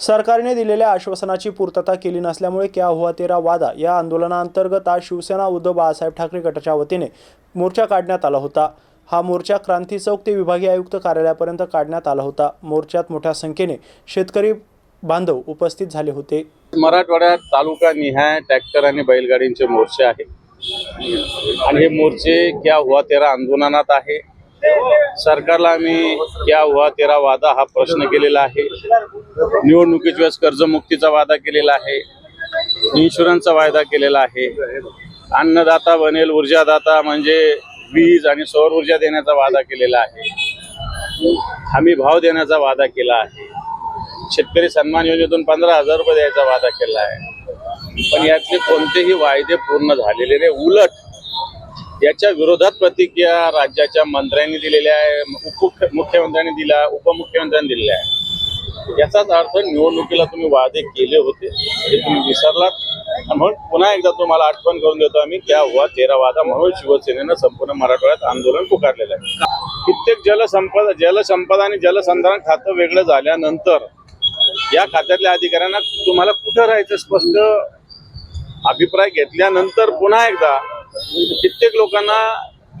सरकारने दिलेल्या आश्वासनाची पूर्तता केली नसल्यामुळे क्या हुआ तेरा वादा या आंदोलनाअंतर्गत आज शिवसेना उद्धव बाळासाहेब ठाकरे गटाच्या वतीने मोर्चा काढण्यात आला होता. हा मोर्चा क्रांती चौक ते विभागीय आयुक्त कार्यालयापर्यंत काढण्यात आला होता. मोर्चात मोठ्या संख्येने शेतकरी बांधव उपस्थित झाले होते. मराठवाड्यात तालुका निहाय ट्रॅक्टर आणि बैलगाडींचे मोर्चे आहे. आणि हे मोर्चे क्या हुआ तेरा आंदोलनात आहे. सरकारला आम्ही या हुआ तेरा वादा हा प्रश्न केलेला आहे. निवडणुकीच्या वेळेस कर्जमुक्तीचा वादा केलेला आहे. इन्शुरन्सचा वायदा केलेला आहे. अन्नदाता बनेल ऊर्जादाता म्हणजे वीज आणि सौर ऊर्जा देण्याचा वादा केलेला आहे. हमी भाव देण्याचा वादा केला आहे. शेतकरी सन्मान योजनेतून पंधरा हजार रुपये द्यायचा वादा केला आहे. पण यातले कोणतेही वायदे पूर्ण झालेले नाही. उलट याच्या विरोधात प्रतिक्रिया राज्याच्या मंत्र्यांनी दिलेल्या आहे उप मुख्यमंत्र्यांनी दिला उपमुख्यमंत्र्यांनी दिलेल्या आहे. याचाच अर्थ निवडणुकीला तुम्ही वादे केले होते ते तुम्ही विसरलात. म्हणून पुन्हा एकदा तुम्हाला आठवण करून देतो आम्ही त्या हुवा तेरा वादा म्हणून शिवसेनेनं संपूर्ण मराठवाड्यात आंदोलन पुकारलेलं आहे. कित्येक जलसंपदा जलसंपदा आणि जलसंधारण खातं वेगळं झाल्यानंतर या खात्यातल्या अधिकाऱ्यांना तुम्हाला कुठं राहायचं स्पष्ट अभिप्राय घेतल्यानंतर पुन्हा एकदा कित्येक लोकांना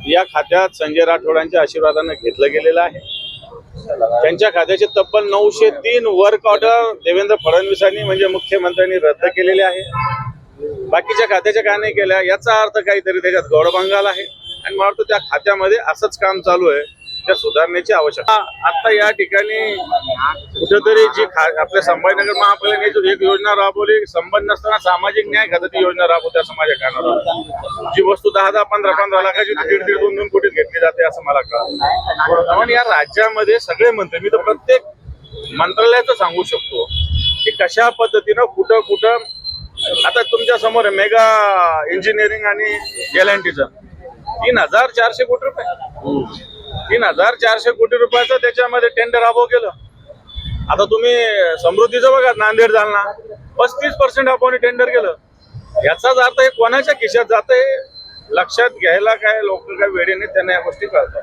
या खात्यात संजय राठोडांच्या आशीर्वादानं घेतलं गेलेलं आहे. त्यांच्या खात्याचे तब्बल नऊशे तीन वर्क ऑर्डर देवेंद्र फडणवीसांनी म्हणजे मुख्यमंत्र्यांनी रद्द केलेले आहे. बाकीच्या खात्याच्या काय नाही केल्या याचा अर्थ काहीतरी त्याच्यात गौडबंगाल आहे. आणि मला वाटतं त्या खात्यामध्ये असंच काम चालू आहे. त्या सुधारण्याची आवश्यकता. आता या ठिकाणी कुठेतरी जी खा आपल्या संभाजीनगर महापालिकेने एक योजना राबवली संबंध नसताना सामाजिक न्याय खात्याची योजना राबवते असं माझ्या कानावर जी वस्तू दहा दहा पंधरा पंधरा लाखाची दीड दीड दोन दोन कोटीत घेतली जाते असं मला कळलं पण या राज्यामध्ये सगळे मंत्री मी तर प्रत्येक मंत्रालयाचं सांगू शकतो की कशा पद्धतीनं कुठं कुठं आता तुमच्यासमोर मेगा इंजिनिअरिंग आणि एल एन टीचं तीन हजार चारशे कोटी रुपये. तीन हजार चारशे कोटी रुपयाचं त्याच्यामध्ये टेंडर अबो केलं. आता तुम्ही समृद्धीचं बघा नांदेड जालना. पस्तीस पर्सेंट आपण टेंडर केलं. याचाच अर्थ हे कोणाच्या खिशात जात लक्षात घ्यायला काय लोक काय वेळेने त्यांना या गोष्टी कळतात.